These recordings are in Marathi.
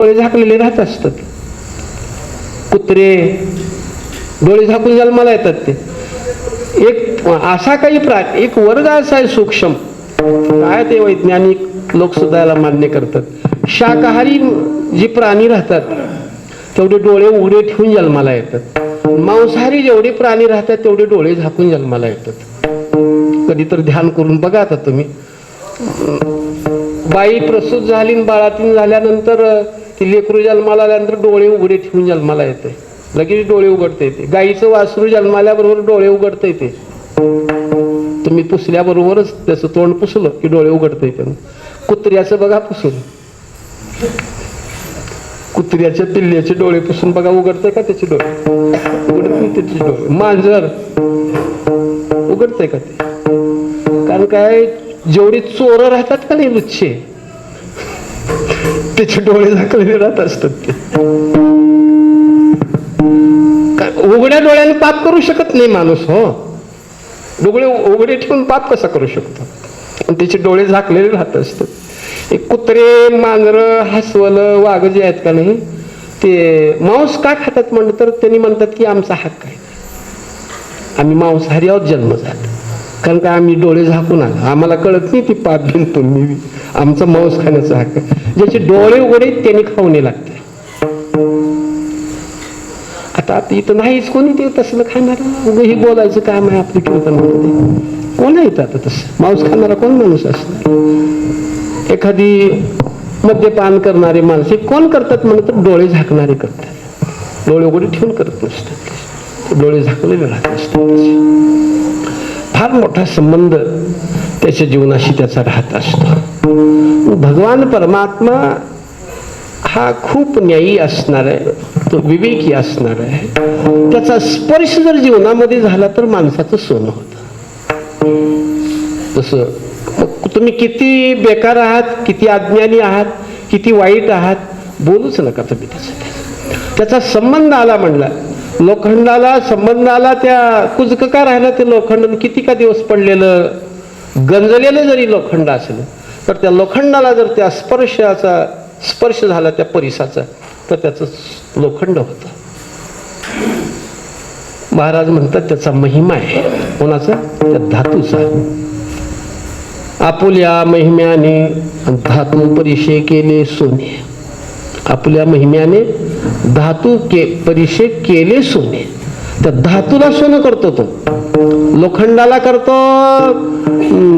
डोळे झाकलेले राहत असतात. कुत्रे डोळे झाकून जन्माला येतात ते. एक असा काही प्रा एक वर्ग असा आहे सूक्ष्म. काय ते वैज्ञानिक लोक सुद्धा याला मान्य करतात. शाकाहारी जी प्राणी राहतात तेवढे डोळे उघडे ठेवून जन्माला येतात. मांसाहारी जेवढे प्राणी राहतात तेवढे डोळे झाकून जन्माला येतात. कधी तर ध्यान करून बघा आता तुम्ही. बाई प्रसूत झाली आणि बाळातीन झाल्यानंतर ती लेकरू जन्माला आल्यानंतर डोळे उघडे ठेवून जन्माला येते लगेच डोळे उघडता येते. गाईचं वासरू जन्माल्याबरोबर डोळे उघडता येते. तुम्ही पुसल्याबरोबरच त्याचं तोंड पुसलं की डोळे उघडता येते. कुत्र्याचं बघा पुसून. कुत्र्याच्या पिल्ल्याचे डोळे पुसून बघा उघडतंय का त्याचे डोळे? त्याचे डोळे. मांजर. उघडतंय का ते? कारण काय जेवढे चोर राहतात का नाही लुच्छे त्याचे डोळे झाकलेले राहत असतात ते. उघड्या डोळ्याने पाप करू शकत नाही माणूस हो. डोळे उघडे ठेवून पाप कसा करू शकतो? आणि त्याचे डोळे झाकलेले राहत असतात. एक कुत्रे मांजर हसवलं वाघ जे आहेत का नाही ते मांस का खातात म्हणलं तर त्यांनी म्हणतात की आमचा हक्क आहे. आम्ही मांसाहारी आहोत जन्म झाला. कारण का आम्ही डोळे झाकून आलो आम्हाला कळत नाही ती पाप घेऊन मी आमचा मांस खाण्याचा हक्क. आहे. ज्याचे डोळे उघडे त्यांनी खाऊने लागते. आता आता इथं नाहीच कोणी ते तसलं खाणार? उगं हे बोलायचं काम आहे आपली कीर्तनामध्ये कोण आहे आता तसं? मांस खाणारा कोण माणूस असतो? एखादी मद्यपान करणारे माणसे कोण करतात म्हणत तर डोळे झाकणारे करतात. डोळे उघडे ठेवून करत नसतात. डोळे झाकलेले राहत असतात फार मोठा संबंध त्याच्या जीवनाशी त्याचा राहत असतो. भगवान परमात्मा हा खूप न्यायी असणार आहे तो विवेकी असणार आहे. त्याचा स्पर्श जर जीवनामध्ये झाला तर माणसाचं सोनं होतं. तसं तुम्ही किती बेकार आहात किती अज्ञानी आहात किती वाईट आहात बोलूच नका तुम्ही त्याचा त्याचा संबंध आला म्हणला लोखंडाला संबंधाला त्या कुजक का राहिलं ते लोखंड किती का दिवस पडलेलं? गंजलेलं जरी लोखंड असलं तर त्या लोखंडाला जर त्या स्पर्शाचा स्पर्श झाला त्या परिसाचा तर त्याचं लोखंड होतं. महाराज म्हणतात त्याचा महिमा आहे. कोणाचा? त्या धातूचा. आपुल्या महिम्याने धातू परिषय केले सोने. आपल्या महिम्याने धातू के परिशे केले सोने. त्या धातूला सोनं करतो तो. लोखंडाला करतो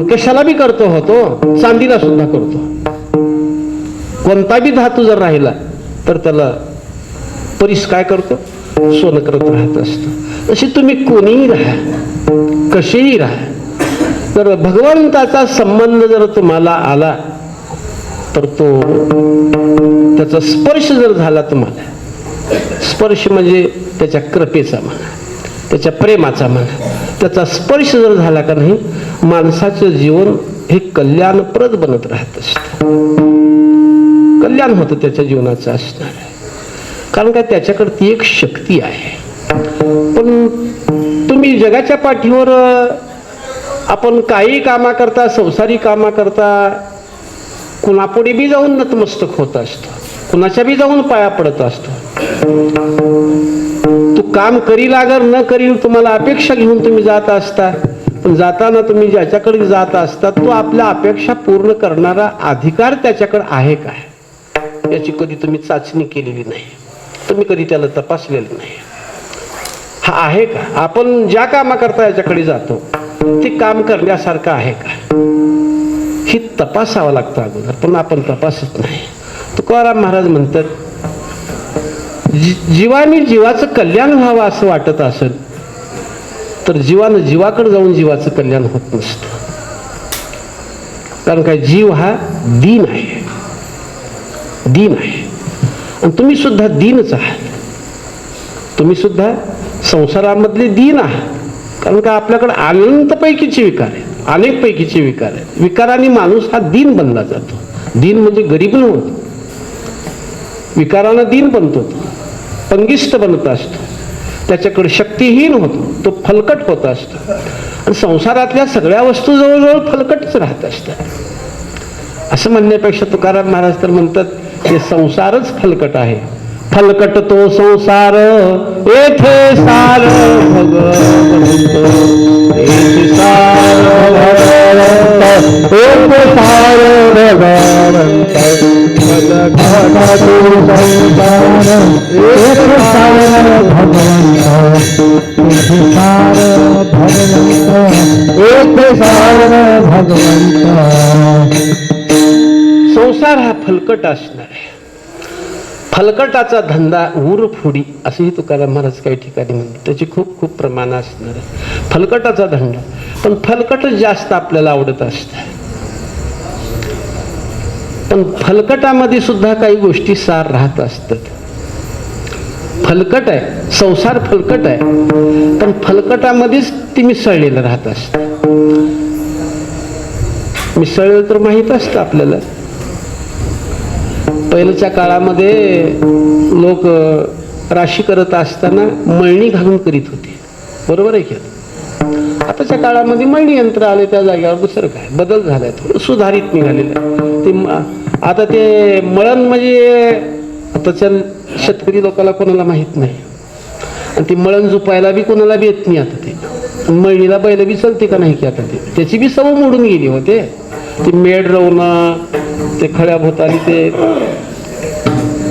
कशाला बी करतो होतो चांदीला सुद्धा करतो. कोणता बी धातू जर राहिला तर त्याला परीस काय करतो? सोनं करत राहत असतो. अशी तुम्ही कोणीही राहा कसेही राहा तर भगवंताचा संबंध जर तुम्हाला आला तर तो त्याचा स्पर्श जर झाला तुम्हाला स्पर्श म्हणजे त्याच्या कृपेचा म्हणा त्याच्या प्रेमाचा म्हणा. त्याचा स्पर्श जर झाला का नाही माणसाचं जीवन हे कल्याणप्रद बनत राहत असतं. कल्याण होतं त्याच्या जीवनाचं असणार. आहे कारण काय त्याच्याकडे ती एक शक्ती आहे. पण तुम्ही जगाच्या पाठीवर आपण काही कामा करता संसारी कामा करता कुणापुढे बी जाऊन नतमस्तक होत असतो. कुणाच्या बी जाऊन पाया पडत असतो. तू काम करी लागर न करी तुम्हाला अपेक्षा घेऊन तुम्ही जात असता. पण जाताना तुम्ही ज्याच्याकडे जात असता तो आपल्या अपेक्षा पूर्ण करणारा अधिकार त्याच्याकडे आहे काय? याची कधी तुम्ही चाचणी केलेली नाही. तुम्ही कधी त्याला तपासलेलं नाही. हा आहे का? आपण ज्या कामाकरता याच्याकडे जातो ते काम करण्यासारखं आहे का? ही तपासावं लागतं अगोदर पण आपण तपासत नाही. तुकाराम महाराज म्हणतात जी- जीवाने जीवाचं कल्याण व्हावं असं वाटत असेल तर जीवानं जीवाकडे जाऊन जीवाचं कल्याण होत नसतं. कारण काय जीव हा दीन आहे. दीन आहे. आणि तुम्ही सुद्धा दीनच आहात. तुम्ही सुद्धा संसारामधले दीन आहात. कारण का आपल्याकडे अनंत पैकीचे विकार आहेत. अनेक पैकीचे विकार आहेत. विकाराने माणूस हा दीन बनला जातो. दीन म्हणजे गरीब नव्हतो विकारानं दीन बनतो तो. बनत असतो. त्याच्याकडे शक्तीहीन होतो तो फलकट होत असतो. आणि संसारातल्या सगळ्या वस्तू जवळजवळ फलकटच राहत असतात. असं म्हणण्यापेक्षा तुकाराम महाराज तर म्हणतात ते संसारच फलकट आहे. फलकट तो संसार येथे सार भगवंत येथे सार भगवंत येथे सार भगवंत. संसार हा फलकट असणार आहे. फलकटाचा धंदा उरफोडी असंही तुकाराम महाराज काही ठिकाणी म्हणतात. त्याची खूप खूप प्रमाण असणार आहे. फलकटाचा धंदा. पण फलकटच जास्त आपल्याला आवडत असतं पण फलकटामध्ये सुद्धा काही गोष्टी सार राहत असतात. फलकट आहे संसार फलकट आहे पण फलकटामध्येच ती मिसळलेलं राहत असत. मिसळलेलं तर माहीत असतं आपल्याला. पहिल्याच्या काळामध्ये लोक राशी करत असताना मळणी घालून करीत होते. बरोबर आहे की आताच्या काळामध्ये मळणी यंत्र आले त्या जागेवर दुसरं काय? बदल झालाय थोडं सुधारित निघालेलं आहे. ते आता ते मळण म्हणजे आताच्या शेतकरी लोकाला कोणाला माहीत नाही. आणि ती मळण झुपायला बी कोणाला बी येत नाही आता ते. मळणीला बैल बी चलते का नाही की आता ते? त्याची बी सवय मोडून गेली होते ती. मेड रवणं ते खळ्या भोताली ते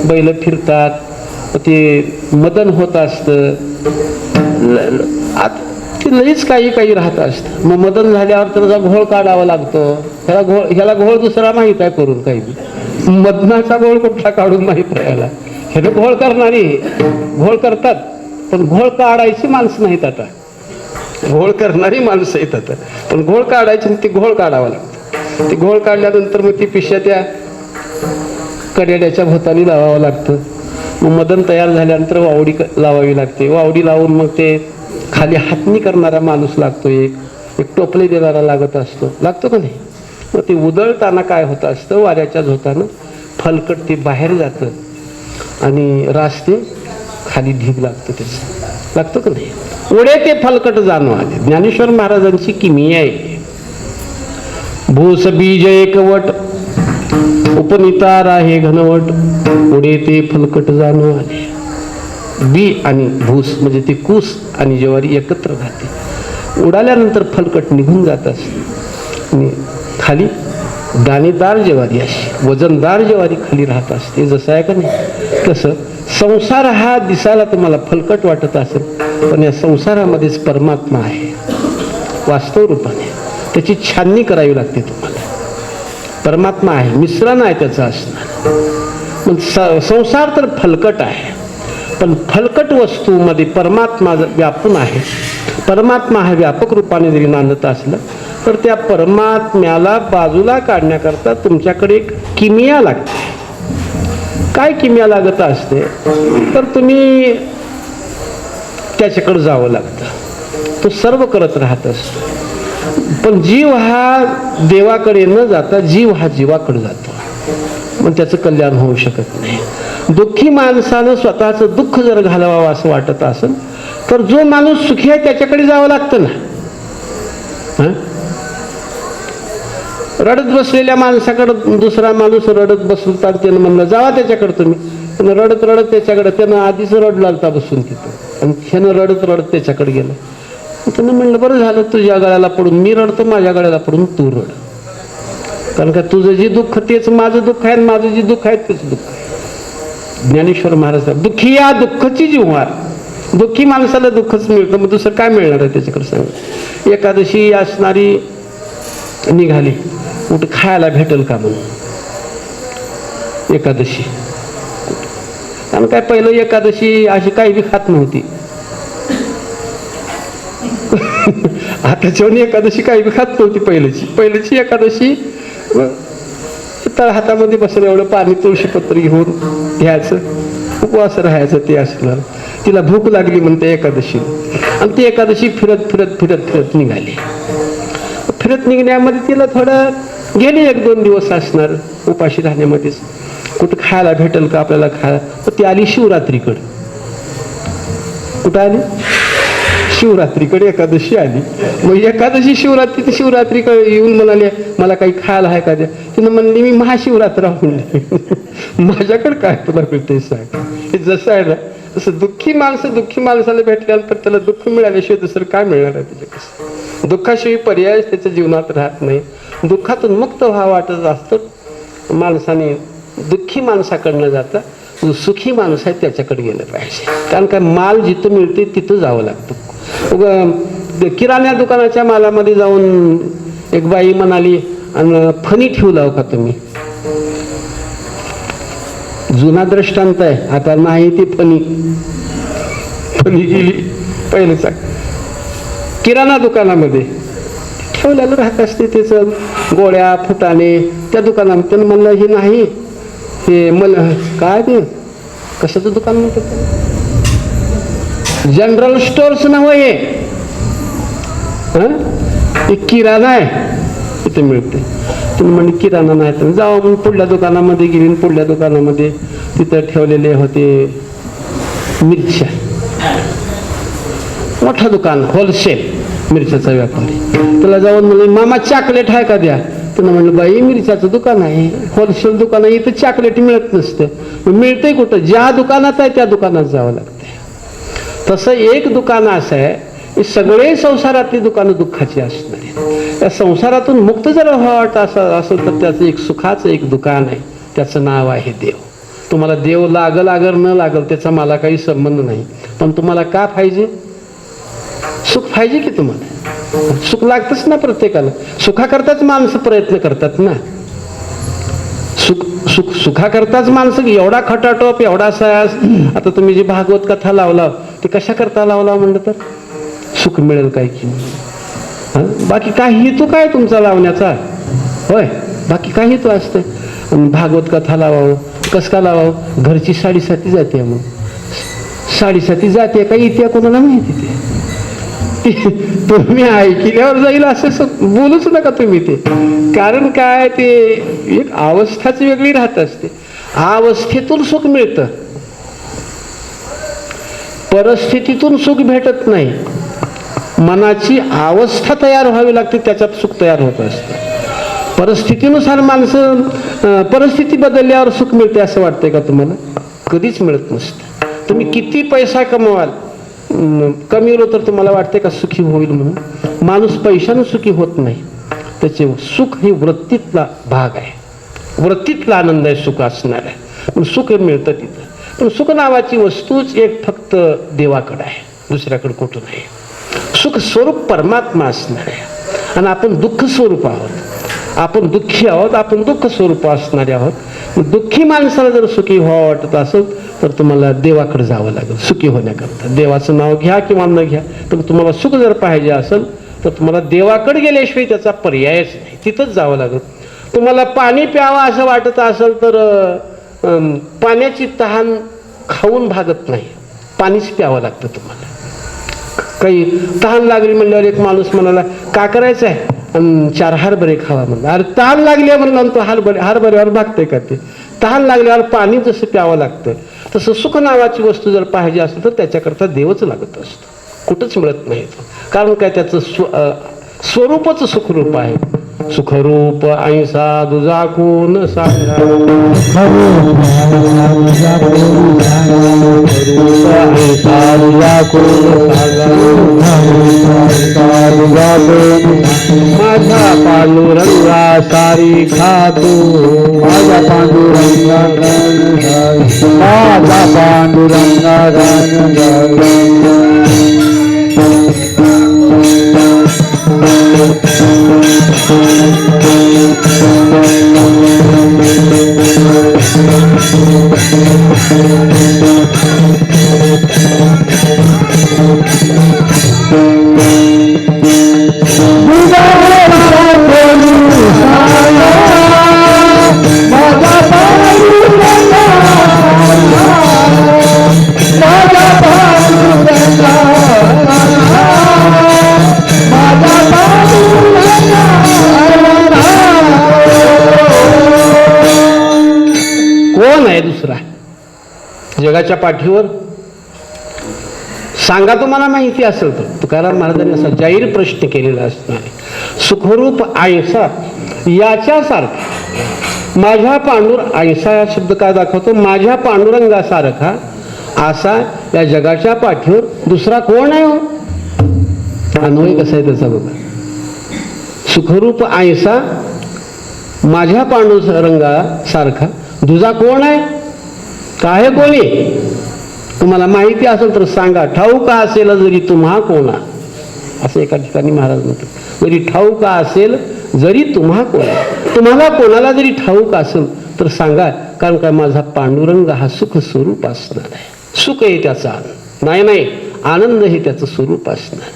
बैल फिरतात. ते मदन होत असतं. ते लईच काही काही राहत असतं. मग मदन झाल्यावर त्याचा घोळ काढावा लागतो. ह्याला घोळ ह्याला घोळ दुसरा माहीत आहे करून काही मधनाचा मदनाचा घोळ कुठला काढून माहीत आहे याला ह्यानं घोळ करणारी घोळ करतात पण घोळ काढायची माणसं नाहीत आता. घोळ करणारी माणसं आहेत आता. पण घोळ काढायची आणि ते घोळ काढावं लागतं. ते घोळ काढल्यानंतर मग ती पिशा त्या कडेड्याच्या भोवताली लावावं लागतं. मग मदन तयार झाल्यानंतर वावडी लावावी लागते. वावडी लावून मग ते खाली हातणी करणारा माणूस लागतो एक. एक टोपले देणारा लागत असतो. लागतो का नाही? मग ते उदळताना काय होत असतं? वाऱ्याच्या झोतानं फलकट ते बाहेर जातं आणि रास्ते खाली ढीग लागतं त्याचं. लागतं का नाही? उडे ते फलकट जाणू आले ज्ञानेश्वर महाराजांची किमी आहे. भूस बीज एकवट उपनितार आहे घनवट उडे ते फलकट जाणू आले बी आणि भूस म्हणजे ते कूस आणि ज्वारी एकत्र राहते. उडाल्यानंतर फलकट निघून जात असते. आणि खाली दाणेदार ज्वारी अशी वजनदार ज्वारी खाली राहत असते जसं आहे का नाही? तसं संसार हा दिसायला तुम्हाला फलकट वाटत असेल पण या संसारामध्येच परमात्मा आहे. वास्तव रूपाने. त्याची छाननी करावी लागते तुम्हाला. परमात्मा आहे मिश्रण आहे त्याचं असणार. पण स- संसार तर फलकट आहे. पण फलकट वस्तूमध्ये परमात्मा व्यापून आहे. परमात्मा हा व्यापक रूपाने जरी नांदत असलं तर त्या परमात्म्याला बाजूला काढण्याकरता तुमच्याकडे एक किमिया लागते. काय किमिया लागत असते? तर तुम्ही त्याच्याकडे जावं लागतं. तो सर्व करत राहत असतो. पण जीव हा देवाकडे न जाता जीव हा जीवाकडे जातो. मग त्याचं कल्याण होऊ शकत नाही. दुःखी माणसानं स्वतःचं दुःख जर घालवावं असं वाटत असेल तर जो माणूस सुखी आहे त्याच्याकडे जावं लागतं ना. रडत बसलेल्या माणसाकडं दुसरा माणूस रडत बसला त्यानं म्हणलं जावा त्याच्याकडे तुम्ही. पण रडत रडत त्याच्याकडे त्यानं आधीच रडला होता बसून तिथं. आणि खेनं रडत रडत त्याच्याकडे गेलं. त्यानं म्हणलं बरं झालं तुझ्या गळ्याला पडून मी रडतो माझ्या गळ्याला पडून तू रड. कारण का तुझं जे दुःख तेच माझं दुःख आहे आणि माझं जे दुःख आहे तेच दुःख आहे. ज्ञानेश्वर महाराज दुःखी या दुःखची जीवार दुःखी माणसाला दुःखच मिळतं मग दुसरं काय मिळणार आहे त्याच्याकडे सांग. एकादशी असणारी निघाली. कुठं खायला भेटेल का म्हणून? एकादशी. कारण काय पहिलं एकादशी अशी काही बी खात नव्हती. आताच्या एकादशी काही बी खात नव्हती पहिल्याची पहिल्याची एकादशी तळ हातामध्ये बसलं एवढं पाणी तुळशीपत्र घेऊन घ्यायचं. उपवास राहायचं ते असणार. तिला भूक लागली म्हणते एकादशी आणि ती एकादशी फिरत फिरत फिरत फिरत निघाली. फिरत निघण्यामध्ये तिला थोडं गेली एक दोन दिवस असणार उपाशी राहण्यामध्येच. कुठं खायला भेटेल का आपल्याला खायला? तर ती आली शिवरात्रीकडे. कुठं आली? शिवरात्रीकडे एकादशी आली. मग एकादशी शिवरात्री शिवरात्रीकडे येऊन म्हणाले मला काही खायला आहे का द्या? तिनं म्हणली मी महाशिवरात्र म्हणले माझ्याकडे काय तुला भेटते सांग. हे जसं आहे ना तसं दुःखी माणसं दुःखी माणसाला भेटल्यानंतर त्याला दुःख मिळाल्याशिवाय दुसरं काय मिळणार आहे त्याच्या कसं? दुःखाशिवाय पर्याय त्याच्या जीवनात राहत नाही. दुःखातून मुक्त व्हा वाटत असतं. माणसाने दुःखी माणसाकडनं जाता जो सुखी माणूस आहे त्याच्याकडे गेलं पाहिजे. कारण काय माल जिथं मिळते तिथं जावं लागतं. उगा किराणा दुकानाच्या मालामध्ये जाऊन एक बाई म्हणाली आणि फणी ठेवला का तुम्ही? जुना दृष्टांत आहे. आता नाही ती फणी फणी गेली सांग. किराणा दुकानामध्ये. ठेवलेलं राहत असते त्याचं गोळ्या फुटाणे त्या दुकानामध्ये. त्यानं म्हणलं हे नाही. ते मला काय ते? कशाचं दुकान म्हणतात जनरल स्टोअर्स नाव हे हं? हे किराणा आहे. इथे मिळते तिने म्हणजे किराणा नाही तर जाऊ म्हणून पुढल्या दुकानामध्ये गेली पुढल्या दुकानामध्ये तिथं ठेवलेले होते मिरच्या. मोठं दुकान होलसेल मिरच्याचा व्यापारी. त्याला जाऊन म्हणले मामा चॉकलेट आहे का द्या? त्यानं म्हणलं बाई मिरच्याचं दुकान आहे. होलसेल दुकान आहे इथं चॉकलेट मिळत नसतं. मग मिळतंय कुठं? ज्या दुकानात आहे त्या दुकानात जावं लागतंय. तसं एक दुकान असं आहे की सगळे संसारातली दुकानं दुःखाची असणार त्या संसारातून मुक्त जर व्हावं असं असेल तर त्याचं एक सुखाचं एक दुकान आहे. त्याचं नाव आहे देव. तुम्हाला देव लागल अगर न लागल त्याचा मला काही संबंध नाही. पण तुम्हाला का पाहिजे? सुख पाहिजे की तुम्हाला? सुख लागतच ना प्रत्येकाला. सुखाकरताच माणसं प्रयत्न करतात ना. सुख सुख सुखाकरताच माणसं एवढा खटाटोप एवढा सायास आता तुम्ही जी भागवत कथा लावला ते कशा करता लावला म्हणलं तर? सुख मिळेल काय की बाकी काय हेतू काय तुमचा लावण्याचा? होय बाकी काय हेतू असतं भागवत कथा लावावं कस का लावावं? घरची साडीसाठी जाते मग. साडीसाठी जाते का इथे कोणाला माहिती ते? तुम्ही ऐकल्यावर जाईल असं बोलूच नका तुम्ही ते. कारण काय ते एक अवस्थाच वेगळी राहत असते. अवस्थेतून सुख मिळतं. परिस्थितीतून सुख भेटत नाही. मनाची अवस्था तयार व्हावी लागते त्याच्यात सुख तयार होत असतं. परिस्थितीनुसार माणसं परिस्थिती बदलल्यावर सुख मिळते असं वाटतंय का तुम्हाला? कधीच मिळत नसतं. तुम्ही किती पैसा कमवाल कमीलो तर तुम्हाला वाटते का सुखी होईल म्हणून? माणूस पैशानं सुखी होत नाही. त्याचे सुख हे वृत्तीतला भाग आहे. वृत्तीतला आनंद आहे सुख असणार आहे. पण सुख मिळतं तिथं. पण सुख नावाची वस्तूच एक फक्त देवाकडं आहे. दुसऱ्याकडं कुठं नाही. सुख स्वरूप परमात्मा असणार आहे. आणि आपण दुःख स्वरूप आहोत. आपण दुःखी आहोत आपण दुःख स्वरूप असणारे आहोत. दुःखी माणसाला जर सुखी व्हावं वाटत असेल तर तुम्हाला देवाकडे जावं लागेल सुखी होण्याकरता. देवाचं नाव घ्या किंवा न घ्या तर तुम्हाला सुख जर पाहिजे असेल तर तुम्हाला देवाकडे गेल्याशिवाय त्याचा पर्यायच नाही. तिथंच जावं लागेल. तुम्हाला पाणी प्यावं असं वाटत असेल तर पाण्याची तहान खाऊन भागत नाही. पाणीच प्यावं लागतं तुम्हाला. काही तहान लागली म्हणल्यावर एक माणूस म्हणाला का करायचं आहे आणि चार हरभरे खावा म्हणलं. अरे तहान लागली म्हणलं तो हरभरे हरभऱ्यावर भागते का ते? तहान लागल्यावर पाणी जसं प्यावं लागतं तसं सुख नावाची वस्तू जर पाहिजे असेल तर त्याच्याकरता देवच लागत असतं. कुठंच मिळत नाही कारण काय? त्याचं स्व स्वरूपच सुखरूप आहे. सुखरूप ऐसा दुजा कोण सांगा माझा पांडुरंगा सारी खातो. माझा पांडुरंगा माझा पांडुरंगा माझा fofo. जगाच्या पाठीवर? सांगा तुम्हाला माहिती असेल तर. तुकाराम महाराजांनी असा जाहीर प्रश्न केलेला असणार. सुखरूप आयसा याच्यासारखा. माझ्या पांडुर आयसा हा शब्द काय दाखवतो? माझ्या पांडुरंगासारखा असा या जगाच्या पाठीवर दुसरा कोण आहे हो? कसा आहे त्याचा बघा. सुखरूप आयसा माझ्या पांडुरंगासारखा. दुजा कोण आहे? काय कोणी? तुम्हाला माहिती असेल तर सांगा. ठाऊ का असेल जरी तुम्हा कोणा. असं एका ठिकाणी महाराज म्हणतात. जरी ठाऊक का असेल जरी तुम्हा कोणा. तुम्हाला कोणाला जरी ठाऊक असेल तर सांगा. कारण काय माझा पांडुरंग हा सुख स्वरूप असणार आहे. सुख आहे त्याचा आनंद. नाही नाही. आनंद हे त्याचं स्वरूप असणार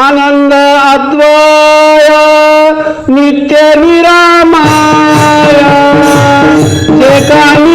आनंद अद्वया नित्य विरामाया जे काही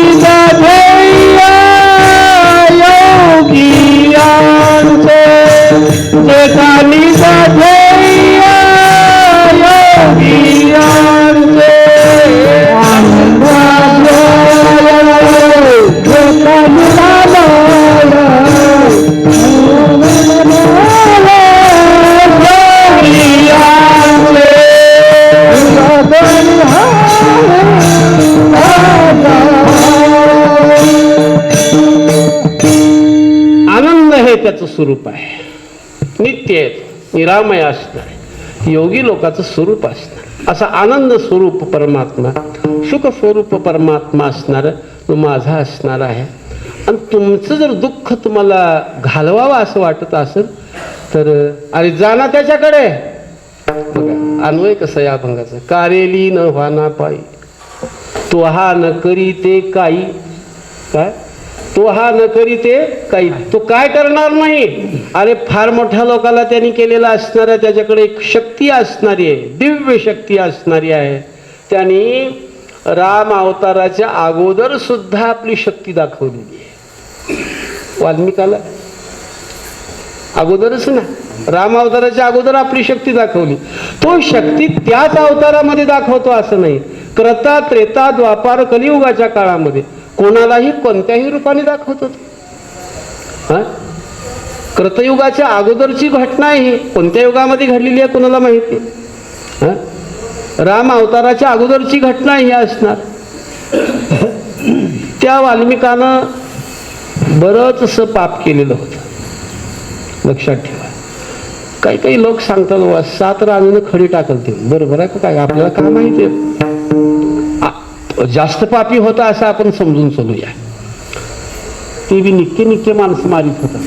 योगी लोकाचं स्वरूप असतं असा आनंद स्वरूप परमात्मा सुख स्वरूप परमात्मा असणार तो माझा असणार आहे. आणि तुमचं जर दुःख तुम्हाला घालवावं असं वाटत असेल तर अरे जाना त्याच्याकडे. बघा अन्वय कसं या अभंगाचं कारेली न व्हाना पायी. तो हा न करी ते काही. काय? तो हा न करी ते काही. तो काय करणार नाही? अरे फार मोठ्या लोकाला त्यांनी केलेला असणार आहे त्याच्याकडे एक शक्ती असणारी आहे दिव्य शक्ती असणारी आहे. त्यांनी राम अवताराच्या अगोदर सुद्धा आपली शक्ती दाखवलेली आहे. वाल्मिकाला? अगोदरच ना. राम अवताराच्या अगोदर आपली शक्ती दाखवली. तो शक्ती त्याच अवतारामध्ये दाखवतो असं नाही. क्रता त्रेता द्वापार कलियुगाच्या काळामध्ये. कोणालाही कोणत्याही रूपाने दाखवतो तो. कृतयुगाच्या अगोदरची घटना ही कोणत्या युगामध्ये घडलेली आहे कोणाला माहिती? हां? राम अवताराच्या अगोदरची घटना ही असणार. त्या वाल्मिकानं बरंचसं पाप केलेलं होतं. लक्षात ठेवा. काही काही लोक सांगतात बाबा सात रांगणं खडी टाकल ते बरोबर आहे का काय आपल्याला काय माहिती आहे? जास्त पापी होता असं आपण समजून चलूया. ते बी निक्के निक्के माणसं मारित होता.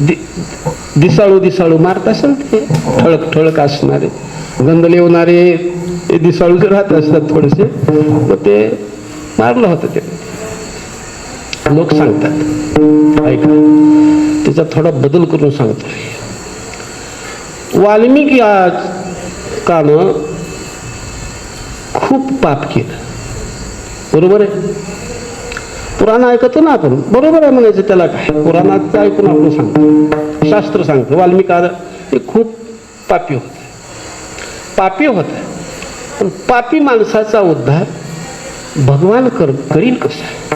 दि- दिसाळू दिसाळू मारत असेल ते. ठळक ठळक असणारे. गंध लेवणारे ते जे राहत असतात थोडेसे मग ते मारलं होतं ते. लोक सांगतात. ऐका. त्याचा थोडा बदल करून सांगतो. वाल्मिकी आज कानं खूप पाप केलं. बरोबर आहे? पुराण ऐकतो ना आपण. बरोबर आहे म्हणायचं त्याला काय? पुराणाचं ऐकून आपण सांगतो. शास्त्र सांगतो. वाल्मिका हे खूप पापी होत. पापी होत. पण पापी माणसाचा उद्धार भगवान कर करील कसा?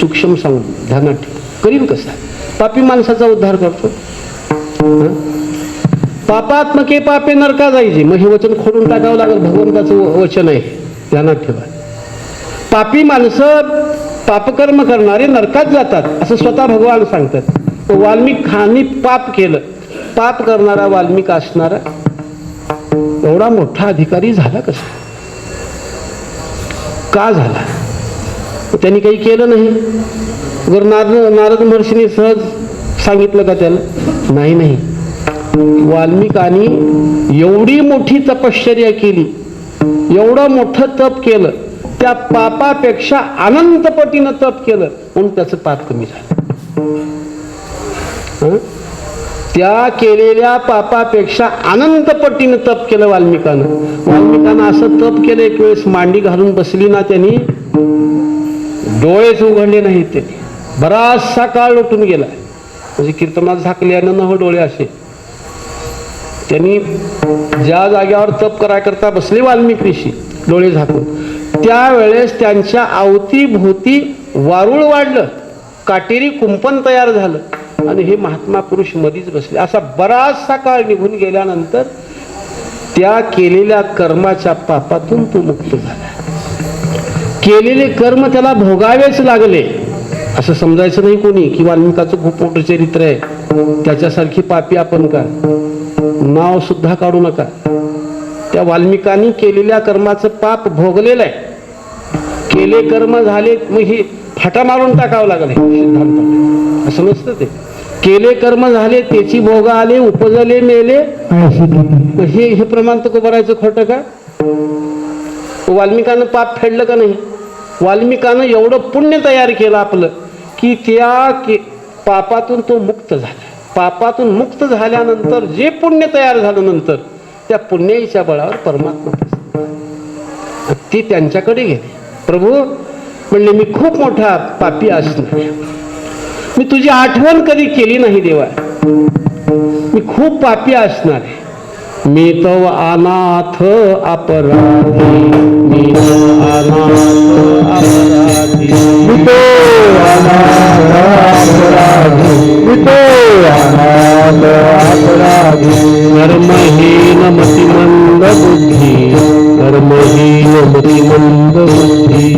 सूक्ष्म सांगून ध्यानात ठेव. करील कसा? पापी माणसाचा उद्धार करतो. पापात्मके पापे नरका जायचे. मग हे वचन खोडून टाकावं लागेल. भगवंताचं वचन आहे. ध्यानात ठेवा. पापी माणसं पापकर्म करणारे नरकात जातात. असं स्वतः भगवान सांगतात. वाल्मिक खानी पाप केलं. पाप करणारा वाल्मिक असणारा. एवढा मोठा अधिकारी झाला कसा? का झाला? त्यांनी काही केलं नाही. जर नारद नारद महर्षीने सहज सांगितलं का त्याला? नाही नाही. वाल्मिकानी एवढी मोठी तपश्चर्या केली एवढं मोठं तप केलं त्या पापापेक्षा अनंतपटीनं तप केलं म्हणून त्याचं पाप कमी झालं. त्या केलेल्या पापापेक्षा अनंतपटीनं तप केलं वाल्मिकानं. वाल्मिकानं असं तप केलं एक वेळेस मांडी घालून बसली ना त्यांनी डोळेच उघडले नाहीत त्यांनी. बराचसा काळ लोटून गेला. म्हणजे कीर्तनात झाकल्यानं नव डोळे असे. त्यांनी ज्या जाग्यावर तप करायकरता बसले वाल्मिक ऋषी डोळे झाकून त्यावेळेस त्यांच्या अवतीभोवती वारुळ वाढलं काटेरी कुंपण तयार झालं आणि हे महात्मा पुरुष मधीच बसले. असा बराचसा काळ निघून गेल्यानंतर त्या केलेल्या कर्माच्या पापातून तो मुक्त झाला. केलेले कर्म त्याला भोगावेच लागले. असं समजायचं नाही कोणी की वाल्मिकाचं खूप मोठं चरित्र आहे. त्याच्यासारखी पापी आपण का? नाव सुद्धा काढू नका. त्या वाल्मिकांनी केलेल्या कर्माचं पाप भोगलेलं आहे. केले कर्म झाले मग हे फाटा मारून टाकावं लागले सिद्धांत. असं नसतं ते. केले कर्म झाले त्याची भोग आले उपजले मेले. हे हे प्रमाण तर करायचं खोटं का? वाल्मिकानं पाप फेडलं का नाही? वाल्मिकानं एवढं पुण्य तयार केलं आपलं की त्या के पापातून तो मुक्त झाला. पापातून मुक्त झाल्यानंतर जे पुण्य तयार झालं नंतर त्या पुण्याईच्या बळावर परमात्मा ती त्यांच्याकडे गेली. प्रभू म्हणले मी खूप मोठा पापी असणार मी तुझी आठवण कधी केली नाही देवा. मी खूप पापी असणार आहे. मी तो अनाथ अपराधी. मी अनाथ अपराधी. मितो अनाथ अपराधी मितो अनाथ अपराध कर्महीन मतिमंद बुद्धी कर्महीन मतिमंद बुद्धी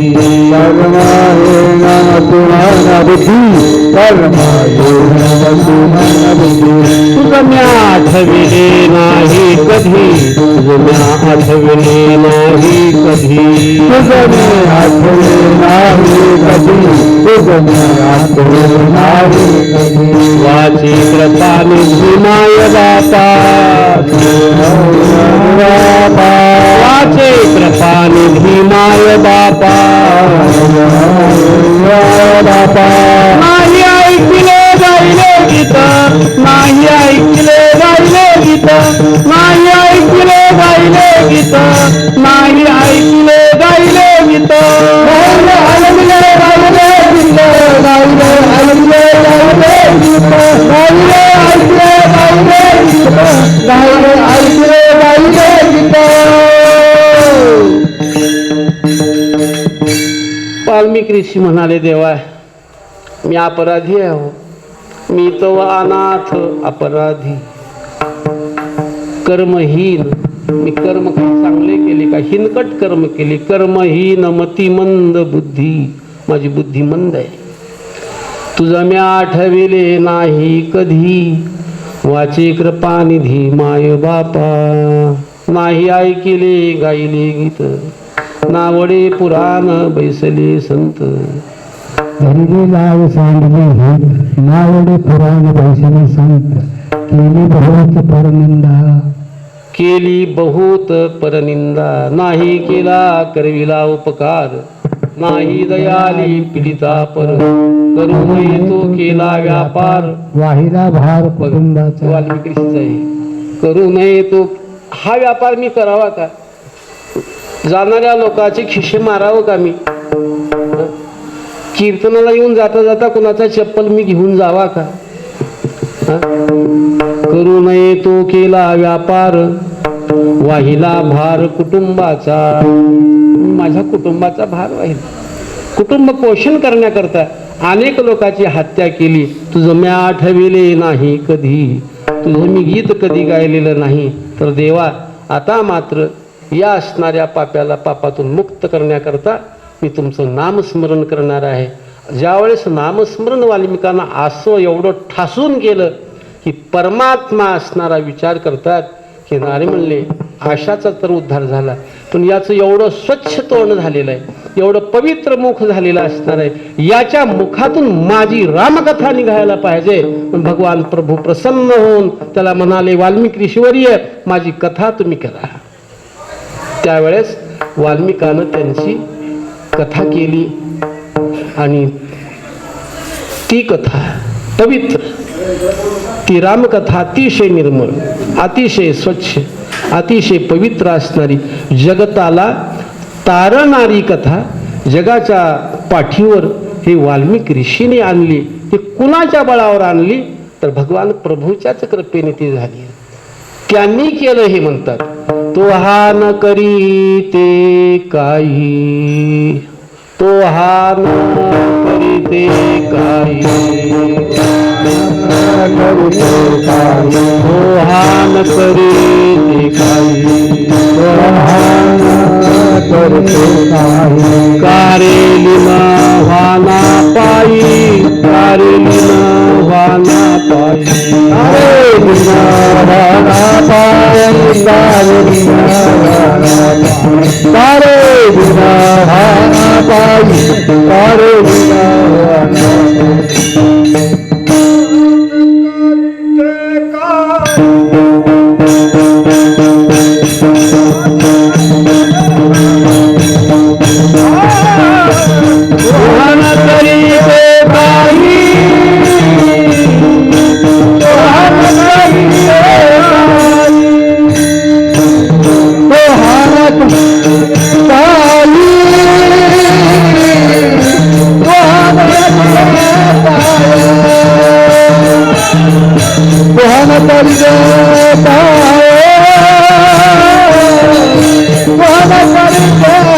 कर्मायेन तुम्हाला बुद्धी कर्मायेन तुम्हाला बुद्धी तुझं म्या आठविले नाही कधी तुझं म्या आठविले नाही कधी तुझने आठवले नाही कधी तुझने आठवले नाही कधी वाची कृपा निधीमाय बापा वाचे कृपा निधीमाय बापा. बापा. नाही ऐकले गायले गीत. नाही ऐकले गायले गीत. नाही ऐकले गायले गीत. नाही ऐकले गायले गीत. वाल्मिक ऋषी म्हणाले देवा मी अपराधी आहे. हो मी तो अनाथ अपराधी. कर्महीन मी कर्म चांगले केले का? हिनकट कर्म केले. कर्महीन मती मंद बुद्धी. माझी बुद्धी मंद आहे. तुझा मी आठविले नाही कधी. वाचे कृपानिधी माय बापा. नाही ऐकिले गायले गीत. नावडे पुराण बैसले संत. लाव सांडले हे नावडे पुराण पैशाने सांगत केली बहुत परनिंदा. केली बहुत परनिंदा. नाही केला करविला उपकार. नाही दयाली पीडिता पर. करू नये तो केला व्यापार. वाहिला भार कुटुंबाचा. वाल्मिकी आहे. करू नये तो हा व्यापार मी करावा का जाणाऱ्या लोकांचे खिशे मारावं का मी? कीर्तनाला येऊन जाता जाता कुणाचा चप्पल मी घेऊन जावा का? करू नये तो केला व्यापार वाहिला भार कुटुंबाचा. माझ्या कुटुंबाचा भार वाहिला. कुटुंब पोषण करण्याकरता अनेक लोकांची हत्या केली. तुझं मी आठविले नाही कधी. तुझं मी गीत कधी गायलेलं नाही. तर देवा आता मात्र या असणाऱ्या पाप्याला पापातून मुक्त करण्याकरता मी तुमचं नामस्मरण करणार आहे. ज्यावेळेस नामस्मरण वाल्मिकांना असं एवढं ठासून गेलं की परमात्मा असणारा विचार करतात की नारे म्हणले आशाचा तर उद्धार झाला. पण याचं एवढं स्वच्छ तोंड झालेलं आहे एवढं पवित्र मुख झालेलं असणार आहे. याच्या मुखातून माझी रामकथा निघायला पाहिजे. पण भगवान प्रभू प्रसन्न होऊन त्याला म्हणाले वाल्मिक ऋषीवर्य माझी कथा तुम्ही करा. त्यावेळेस वाल्मिकानं त्यांची कथा केली. आणि ती कथा पवित्र. ती रामकथा अतिशय निर्मळ अतिशय स्वच्छ अतिशय पवित्र असणारी जगताला तारणारी कथा जगाच्या पाठीवर हे वाल्मिक ऋषीने आणली. हे कुणाच्या बळावर आणली? तर भगवान प्रभूच्याच कृपेने ती झाली. त्यांनी केलं हे म्हणतात. तो हा न करी ते काही. तो हा न करी ते काही. तो हा न करीते काही कारेलीन वाना पायी. कारेलीन वाना पाई वाहन त्याला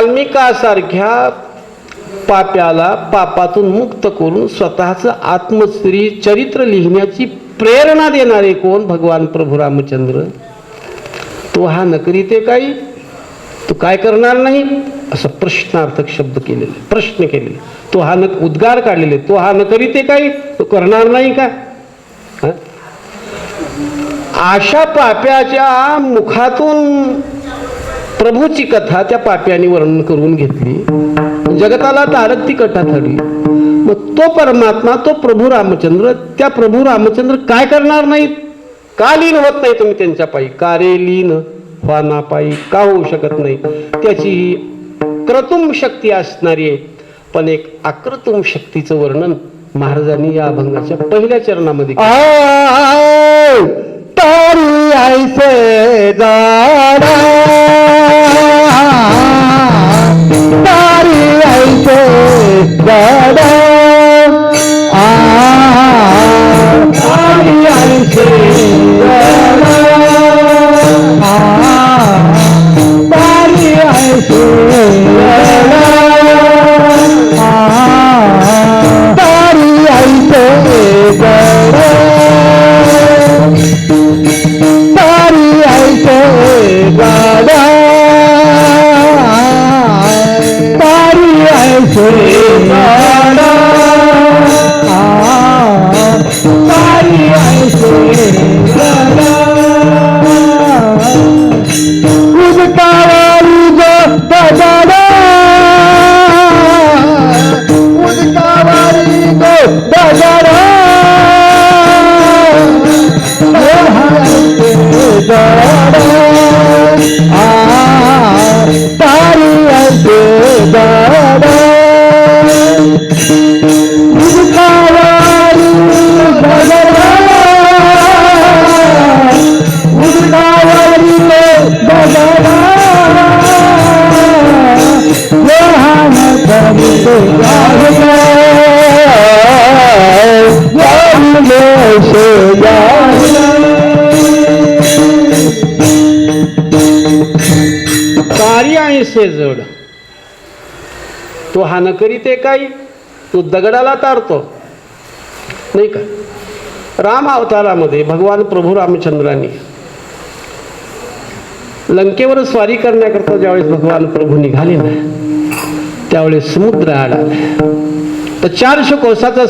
वाल्मिकासारख्या पाप्याला पापातून मुक्त करून स्वतःचं आत्मश्री चरित्र लिहिण्याची प्रेरणा देणारे कोण भगवान प्रभू रामचंद्र? तो हा नकरी ते काही? तो काय करणार नाही? असं प्रश्नार्थक शब्द केलेले प्रश्न केलेले. तो हा न उद्गार काढलेले. तो हा न करीते काही? तो करणार नाही का? अशा पाप्याच्या मुखातून प्रभूची कथा त्या पाप्याने वर्णन करून घेतली. जगताला तारक ती कथा ठरली मग तो परमात्मा तो प्रभू रामचंद्र त्या प्रभू रामचंद्र काय करणार नाहीत? का लीन होत नाही तुम्ही त्यांच्या पायी? का रे लीन व्हाना पायी? का होऊ शकत नाही? त्याची ही क्रतुम शक्ती असणारी आहे. पण एक अक्रतुम शक्तीचं वर्णन महाराजांनी या अभंगाच्या पहिल्या चरणामध्ये तारी ऐसे तारी दिसे जड. तो हा करीते काही तो दगडाला तारतो. नाही का? राम अवतारामध्ये भगवान प्रभू रामचंद्रांनी लंकेवर स्वारी करण्याकरता ज्यावेळेस भगवान प्रभू निघाले ना त्यावेळेस समुद्र आला. तर चारशे कोसाचा